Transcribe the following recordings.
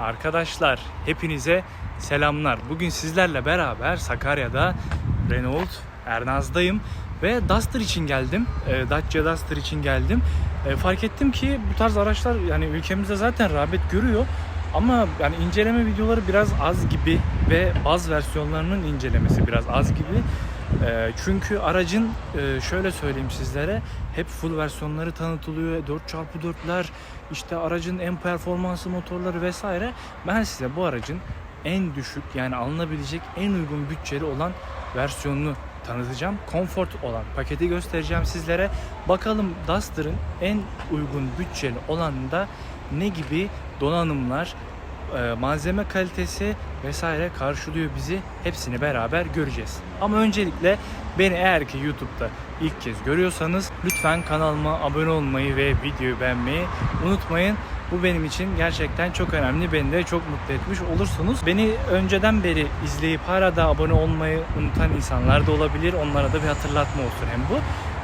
Arkadaşlar hepinize selamlar. Bugün sizlerle beraber Sakarya'da Renault Ernaz'dayım ve Duster için geldim. E, Dacia Duster için geldim. E, fark ettim ki bu tarz araçlar yani ülkemizde zaten rağbet görüyor. Ama yani inceleme videoları biraz az gibi ve baz versiyonlarının incelemesi biraz az gibi. E, çünkü aracın e, şöyle söyleyeyim sizlere hep full versiyonları tanıtılıyor. 4x4'ler işte aracın en performanslı motorları vesaire. Ben size bu aracın en düşük yani alınabilecek en uygun bütçeli olan versiyonunu tanıtacağım. Comfort olan paketi göstereceğim sizlere. Bakalım Duster'ın en uygun bütçeli olanında ne gibi donanımlar, e, malzeme kalitesi vesaire karşılıyor bizi. Hepsini beraber göreceğiz. Ama öncelikle beni eğer ki YouTube'da ilk kez görüyorsanız lütfen kanalıma abone olmayı ve videoyu beğenmeyi unutmayın. Bu benim için gerçekten çok önemli. Beni de çok mutlu etmiş olursunuz. Beni önceden beri izleyip hala da abone olmayı unutan insanlar da olabilir. Onlara da bir hatırlatma olsun hem bu.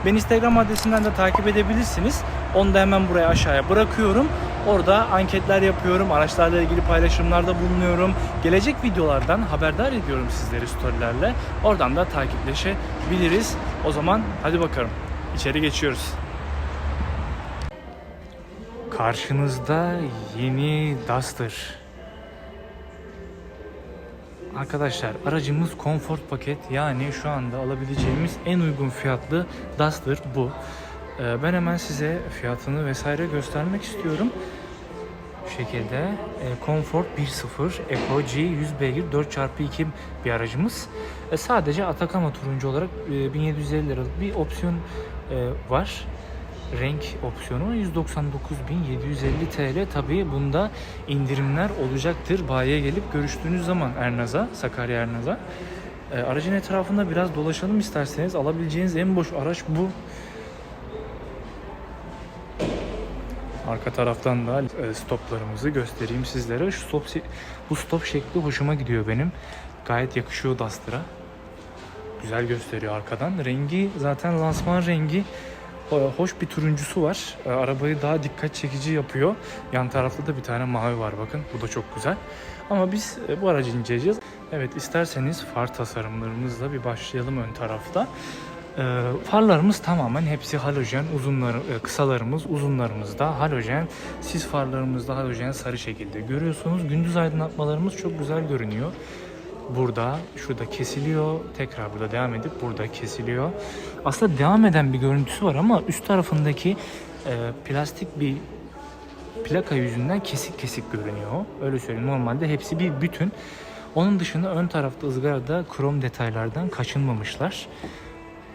Beni Instagram adresinden de takip edebilirsiniz. Onu da hemen buraya aşağıya bırakıyorum. Orada anketler yapıyorum, araçlarla ilgili paylaşımlarda bulunuyorum. Gelecek videolardan haberdar ediyorum sizleri storylerle. Oradan da takipleşebiliriz. O zaman hadi bakalım. İçeri geçiyoruz. Karşınızda yeni Duster. Arkadaşlar aracımız Comfort paket yani şu anda alabileceğimiz en uygun fiyatlı Duster bu. Ee, Ben hemen size fiyatını vesaire göstermek istiyorum. Bu şekilde e, Comfort 1.0 Eco G 100 beygir 4x2 bir aracımız. E, Sadece Atacama turuncu olarak e, 1750 liralık bir opsiyon e, var renk opsiyonu 199.750 TL. Tabii bunda indirimler olacaktır. Bayiye gelip görüştüğünüz zaman Ernaz'a, Sakarya Ernaz'a. E, aracın etrafında biraz dolaşalım isterseniz. Alabileceğiniz en boş araç bu. Arka taraftan da e, stoplarımızı göstereyim sizlere. Şu stop bu stop şekli hoşuma gidiyor benim. Gayet yakışıyor Duster'a. Güzel gösteriyor arkadan. Rengi zaten lansman rengi Ho- hoş bir turuncusu var. E, Arabayı daha dikkat çekici yapıyor. Yan tarafta da bir tane mavi var bakın. Bu da çok güzel. Ama biz e, bu aracı inceleyeceğiz. Evet isterseniz far tasarımlarımızla bir başlayalım ön tarafta. E, farlarımız tamamen hepsi halojen. Uzunları, e, kısalarımız, uzunlarımız da halojen. Sis farlarımız da halojen sarı şekilde görüyorsunuz. Gündüz aydınlatmalarımız çok güzel görünüyor burada, şurada kesiliyor. Tekrar burada devam edip burada kesiliyor. Aslında devam eden bir görüntüsü var ama üst tarafındaki e, plastik bir plaka yüzünden kesik kesik görünüyor. Öyle söyleyeyim. Normalde hepsi bir bütün. Onun dışında ön tarafta ızgarada krom detaylardan kaçınmamışlar.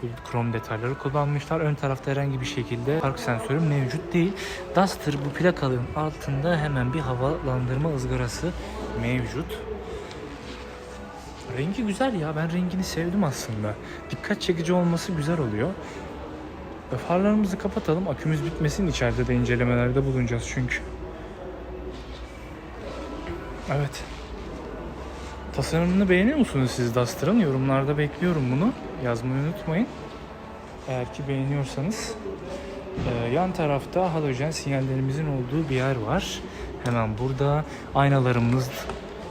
Bu krom detayları kullanmışlar. Ön tarafta herhangi bir şekilde park sensörü mevcut değil. Duster bu plakanın altında hemen bir havalandırma ızgarası mevcut. Rengi güzel ya. Ben rengini sevdim aslında. Dikkat çekici olması güzel oluyor. Farlarımızı kapatalım. Akümüz bitmesin. İçeride de incelemelerde bulunacağız çünkü. Evet. Tasarımını beğeniyor musunuz siz Duster'ın? Yorumlarda bekliyorum bunu. Yazmayı unutmayın. Eğer ki beğeniyorsanız. Ee, yan tarafta halojen sinyallerimizin olduğu bir yer var. Hemen burada aynalarımız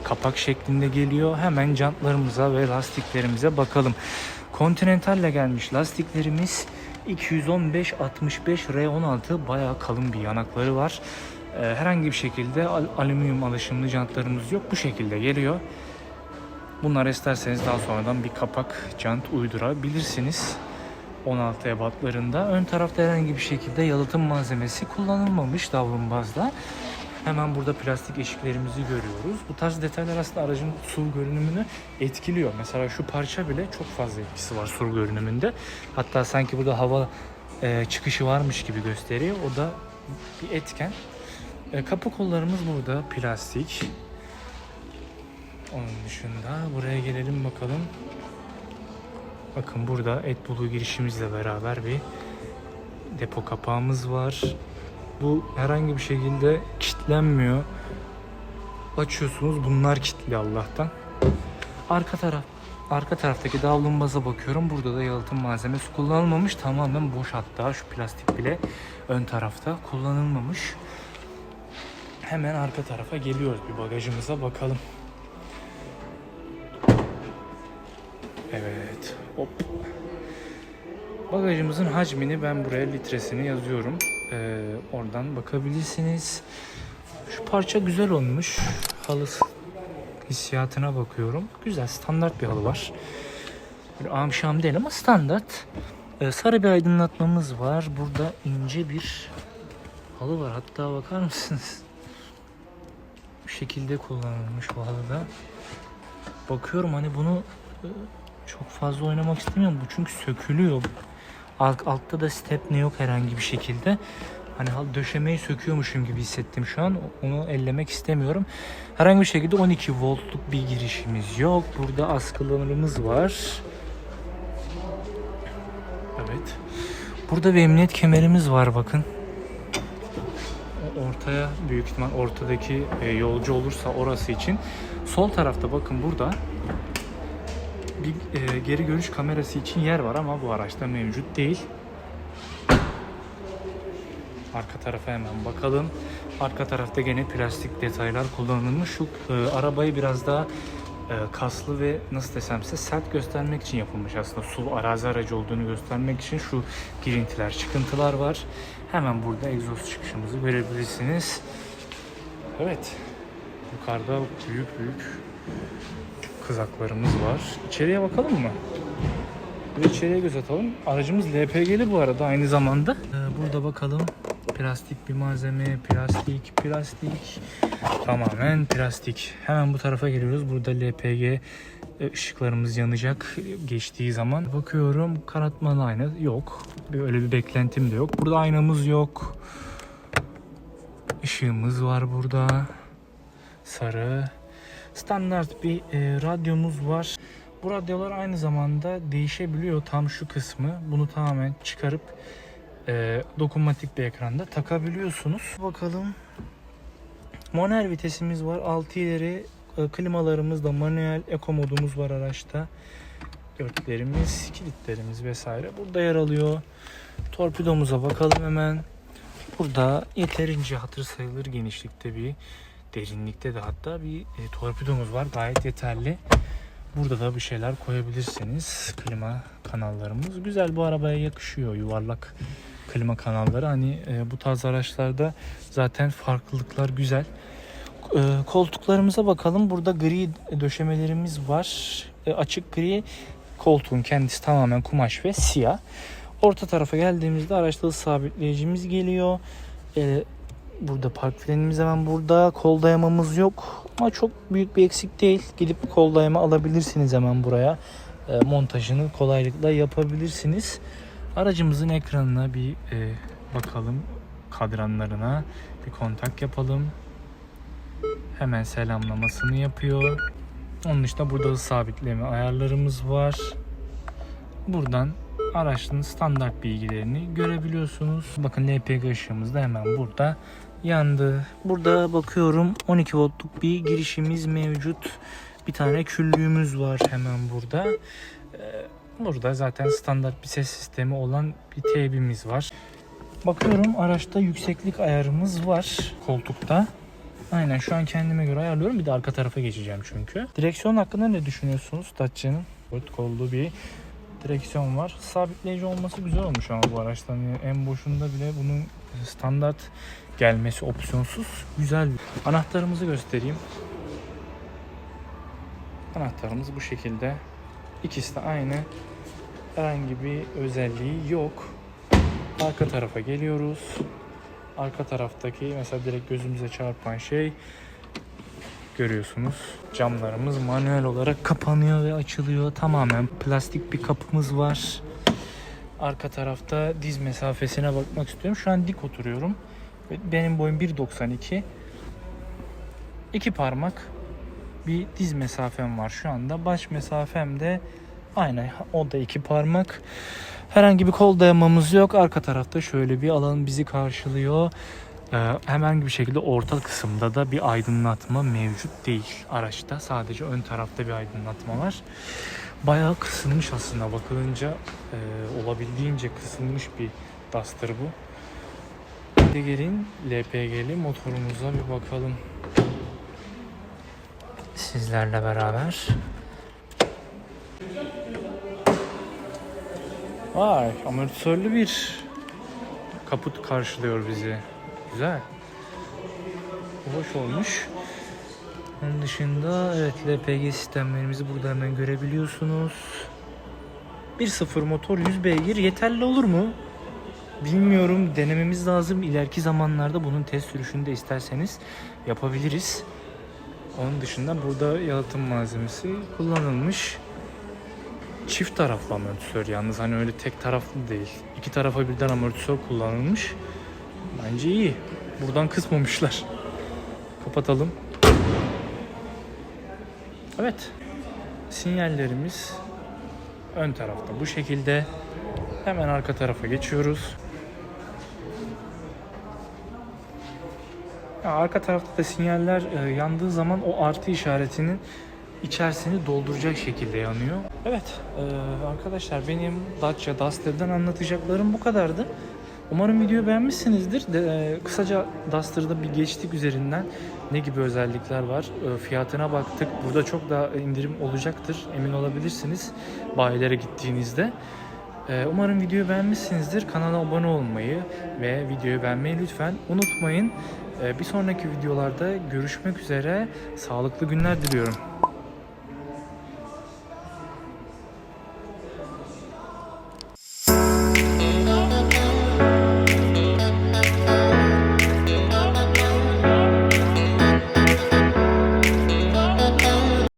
kapak şeklinde geliyor. Hemen jantlarımıza ve lastiklerimize bakalım. Continental ile gelmiş lastiklerimiz 215 65 R16 bayağı kalın bir yanakları var. Ee, herhangi bir şekilde al- alüminyum alışımlı jantlarımız yok. Bu şekilde geliyor. Bunlar isterseniz daha sonradan bir kapak jant uydurabilirsiniz. 16 ebatlarında. Ön tarafta herhangi bir şekilde yalıtım malzemesi kullanılmamış davlumbazda. Hemen burada plastik eşiklerimizi görüyoruz. Bu tarz detaylar aslında aracın SUV görünümünü etkiliyor. Mesela şu parça bile çok fazla etkisi var SUV görünümünde. Hatta sanki burada hava e, çıkışı varmış gibi gösteriyor. O da bir etken. E, kapı kollarımız burada plastik. Onun dışında buraya gelelim bakalım. Bakın burada AdBlue girişimizle beraber bir depo kapağımız var. Bu herhangi bir şekilde kilitlenmiyor. Açıyorsunuz bunlar kilitli Allah'tan. Arka taraf arka taraftaki davlumbaza bakıyorum. Burada da yalıtım malzemesi kullanılmamış. Tamamen boş hatta şu plastik bile ön tarafta kullanılmamış. hemen arka tarafa geliyoruz. Bir bagajımıza bakalım. Evet. Hop. Bagajımızın hacmini ben buraya litresini yazıyorum. Ee, oradan bakabilirsiniz. Şu parça güzel olmuş. Halı hissiyatına bakıyorum. Güzel standart bir halı var. Böyle amşam değil ama standart. Ee, sarı bir aydınlatmamız var. Burada ince bir halı var. Hatta bakar mısınız? Bu şekilde kullanılmış bu halıda. Bakıyorum hani bunu e, çok fazla oynamak istemiyorum. Bu çünkü sökülüyor. Alt, altta da stepne yok herhangi bir şekilde. Hani döşemeyi söküyormuşum gibi hissettim şu an. Onu ellemek istemiyorum. Herhangi bir şekilde 12 voltluk bir girişimiz yok. Burada askılarımız var. Evet. Burada bir emniyet kemerimiz var bakın. Ortaya büyük ihtimal ortadaki e, yolcu olursa orası için. Sol tarafta bakın burada bir e, geri görüş kamerası için yer var ama bu araçta mevcut değil. Arka tarafa hemen bakalım. Arka tarafta gene plastik detaylar kullanılmış. Şu e, arabayı biraz daha e, kaslı ve nasıl desem size sert göstermek için yapılmış aslında. SUV arazi aracı olduğunu göstermek için şu girintiler, çıkıntılar var. Hemen burada egzoz çıkışımızı görebilirsiniz. Evet. Yukarıda büyük büyük kızaklarımız var. İçeriye bakalım mı? Bir içeriye göz atalım. Aracımız LPG'li bu arada aynı zamanda. Ee, burada bakalım. Plastik bir malzeme, plastik, plastik. Tamamen plastik. Hemen bu tarafa geliyoruz. Burada LPG e, ışıklarımız yanacak geçtiği zaman. Bakıyorum kanatmalı ayna yok. Öyle bir beklentim de yok. Burada aynamız yok. Işığımız var burada. Sarı. Standart bir e, radyomuz var. Bu radyolar aynı zamanda değişebiliyor tam şu kısmı. Bunu tamamen çıkarıp e, dokunmatik bir ekranda takabiliyorsunuz. Bakalım. Manuel vitesimiz var. 6 ileri e, klimalarımız da manuel eko modumuz var araçta. Dörtlerimiz, kilitlerimiz vesaire burada yer alıyor. Torpidomuza bakalım hemen. Burada yeterince hatır sayılır genişlikte bir derinlikte de hatta bir e, torpidomuz var. Gayet yeterli. Burada da bir şeyler koyabilirsiniz. Klima kanallarımız güzel bu arabaya yakışıyor. Yuvarlak klima kanalları. Hani e, bu tarz araçlarda zaten farklılıklar güzel. E, koltuklarımıza bakalım. Burada gri döşemelerimiz var. E, açık gri koltuğun kendisi tamamen kumaş ve siyah. Orta tarafa geldiğimizde araçta sabitleyicimiz geliyor. E, Burada park frenimiz hemen burada. Kol dayamamız yok. Ama çok büyük bir eksik değil. Gidip kol dayama alabilirsiniz hemen buraya. E, montajını kolaylıkla yapabilirsiniz. Aracımızın ekranına bir e, bakalım. Kadranlarına bir kontak yapalım. Hemen selamlamasını yapıyor. Onun dışında burada hız sabitleme ayarlarımız var. Buradan araçın standart bilgilerini görebiliyorsunuz. Bakın LPG ışığımız da hemen burada yandı. Burada bakıyorum 12 voltluk bir girişimiz mevcut. Bir tane küllüğümüz var hemen burada. Ee, Burada zaten standart bir ses sistemi olan bir teybimiz var. Bakıyorum araçta yükseklik ayarımız var koltukta. Aynen şu an kendime göre ayarlıyorum. Bir de arka tarafa geçeceğim çünkü. Direksiyon hakkında ne düşünüyorsunuz? Dacia'nın dört kollu bir direksiyon var. Sabitleyici olması güzel olmuş ama bu araçtan. Yani en boşunda bile bunun standart gelmesi opsiyonsuz. Güzel. Anahtarımızı göstereyim. Anahtarımız bu şekilde. İkisi de aynı. Herhangi bir özelliği yok. Arka tarafa geliyoruz. Arka taraftaki mesela direkt gözümüze çarpan şey görüyorsunuz. Camlarımız manuel olarak kapanıyor ve açılıyor. Tamamen plastik bir kapımız var. Arka tarafta diz mesafesine bakmak istiyorum. Şu an dik oturuyorum. Benim boyum 1.92. İki parmak bir diz mesafem var şu anda. Baş mesafem de aynı. O da iki parmak. Herhangi bir kol dayamamız yok. Arka tarafta şöyle bir alan bizi karşılıyor. Ee, herhangi bir şekilde orta kısımda da bir aydınlatma mevcut değil araçta. Sadece ön tarafta bir aydınlatma var. Bayağı kısılmış aslında bakılınca e, olabildiğince kısılmış bir Duster bu. Gelin LPG'li motorumuza bir bakalım. Sizlerle beraber. Vay amortisörlü bir kaput karşılıyor bizi. Güzel. Hoş olmuş. Onun dışında evet LPG sistemlerimizi burada hemen görebiliyorsunuz. 1.0 motor 100 beygir yeterli olur mu? Bilmiyorum denememiz lazım. İleriki zamanlarda bunun test sürüşünü de isterseniz yapabiliriz. Onun dışında burada yalıtım malzemesi kullanılmış. Çift taraflı amortisör yalnız hani öyle tek taraflı değil. İki tarafa birden amortisör kullanılmış. Bence iyi. Buradan kısmamışlar. Kapatalım. Evet. Sinyallerimiz ön tarafta bu şekilde. Hemen arka tarafa geçiyoruz. Arka tarafta da sinyaller e, yandığı zaman o artı işaretinin içerisini dolduracak şekilde yanıyor. Evet e, arkadaşlar benim Dacia Duster'dan anlatacaklarım bu kadardı. Umarım videoyu beğenmişsinizdir. De, e, kısaca Duster'da bir geçtik üzerinden. Ne gibi özellikler var? E, fiyatına baktık. Burada çok daha indirim olacaktır. Emin olabilirsiniz bayilere gittiğinizde. E, umarım videoyu beğenmişsinizdir. Kanala abone olmayı ve videoyu beğenmeyi lütfen unutmayın. E, bir sonraki videolarda görüşmek üzere. Sağlıklı günler diliyorum.